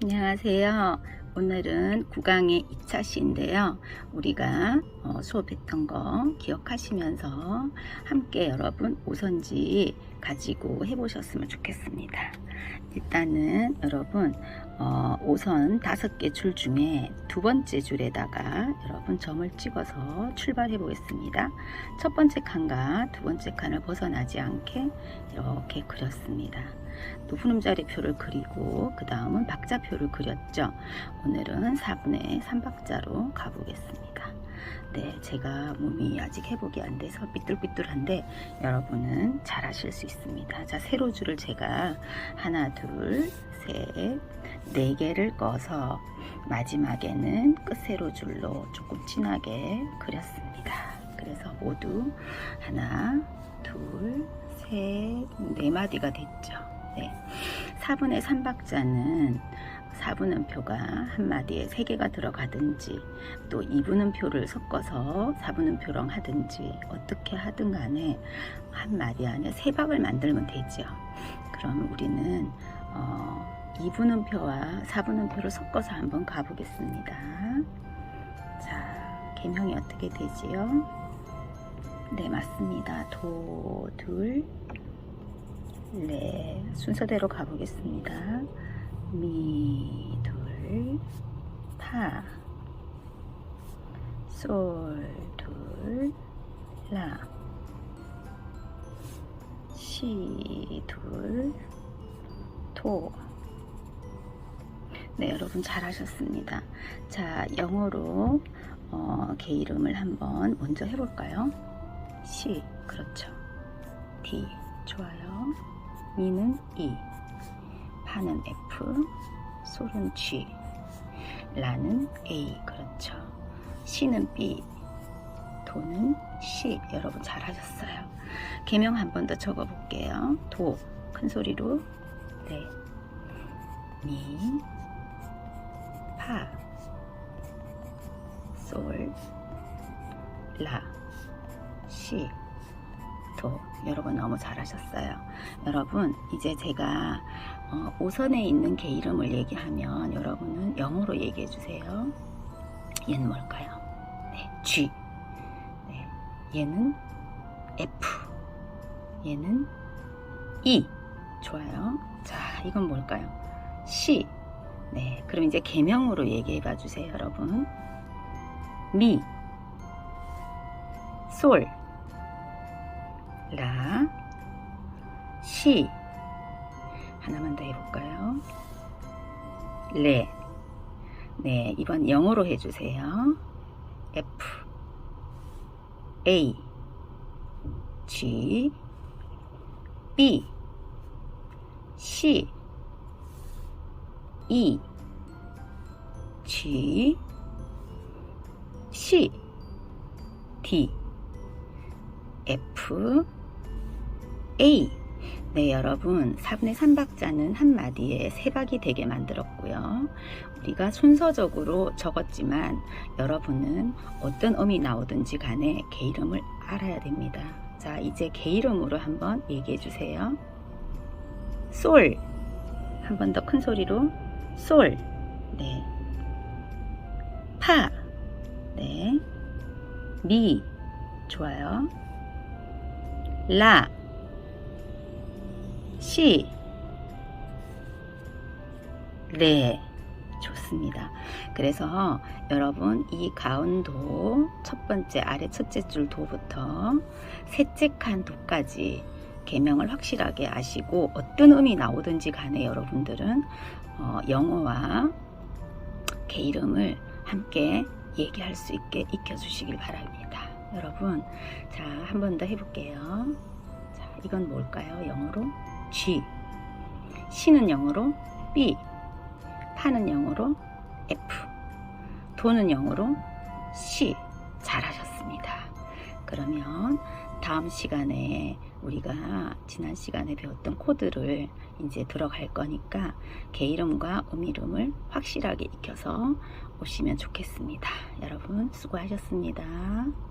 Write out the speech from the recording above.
안녕하세요. 오늘은 구강의 2차 시인데요. 우리가 어, 수업했던 거 기억하시면서 함께 여러분 오선지 가지고 해보셨으면 좋겠습니다. 일단은 여러분 어, 오선 다섯 개 줄 중에 두 번째 줄에다가 여러분 점을 찍어서 출발해 보겠습니다. 첫 번째 칸과 두 번째 칸을 벗어나지 않게 이렇게 그렸습니다. 또 후름자리 표를 그리고 그 다음은 박자표를 그렸죠. 오늘은 4분의 3박자로 가보겠습니다. 네, 제가 몸이 아직 회복이 안 돼서 삐뚤삐뚤한데 여러분은 잘 하실 수 있습니다. 자, 세로 줄을 제가 하나, 둘, 셋, 네 개를 꺼서 마지막에는 끝세로 줄로 조금 진하게 그렸습니다. 그래서 모두 하나, 둘, 셋, 네 마디가 됐죠. 네. 4분의 3박자는 4분음표가 한 마디에 3개가 들어가든지 또 2분음표를 섞어서 4분음표랑 하든지 어떻게 하든 간에 한 마디 안에 세 박을 만들면 되죠. 그럼 우리는 어, 2분음표와 4분음표를 섞어서 한번 가보겠습니다. 자, 개명이 어떻게 되지요? 네, 맞습니다. 도, 둘, 네, 순서대로 가보겠습니다. 미, 둘, 파, 솔, 둘, 라, 시, 둘, 토. 네, 여러분 잘하셨습니다. 자, 영어로 어, 개 이름을 한번 먼저 해볼까요? 시, 그렇죠. D, 좋아요. 미는 E, 파는 F, 솔은 G, 라는 A, 그렇죠. C는 B, 도는 C. 여러분 잘하셨어요. 개명 한 번 더 적어볼게요. 도, 큰 소리로. 네. 미, 파, 솔, 라, 시, 도. 여러분 너무 잘하셨어요. 여러분 이제 제가 어, 오선에 있는 개 이름을 얘기하면 여러분은 영어로 얘기해 주세요. 얘는 뭘까요? 네, G. 네, 얘는 F. 얘는 E. 좋아요. 자, 이건 뭘까요? C. 네, 그럼 이제 개명으로 얘기해 봐 주세요, 여러분. 미, 솔, 라, 시. 하나만 더 해볼까요? 레. 네, 이번 영어로 해주세요. F, A, G, B, C, E, G, C, D, F, A. 네, 여러분. 4분의 3박자는 한 마디에 세 박이 되게 만들었고요. 우리가 순서적으로 적었지만 여러분은 어떤 음이 나오든지 간에 개 이름을 알아야 됩니다. 자, 이제 개 이름으로 한번 얘기해 주세요. 솔. 한 번 더 큰 소리로. 솔. 네. 파. 네. 미. 좋아요. 라. 시. 네. 좋습니다. 그래서 여러분 이 가운도 첫 번째 아래 첫째 줄 도부터 셋째 칸 도까지 개명을 확실하게 아시고 어떤 음이 나오든지 간에 여러분들은 어, 영어와 개 이름을 함께 얘기할 수 있게 익혀주시길 바랍니다. 여러분, 자, 한 번 더 해볼게요. 자, 이건 뭘까요? 영어로 G. C는 영어로 B. 파는 영어로 F. 도는 영어로 C. 잘하셨습니다. 그러면 다음 시간에 우리가 지난 시간에 배웠던 코드를 이제 들어갈 거니까 개 이름과 음 이름을 확실하게 익혀서 오시면 좋겠습니다. 여러분 수고하셨습니다.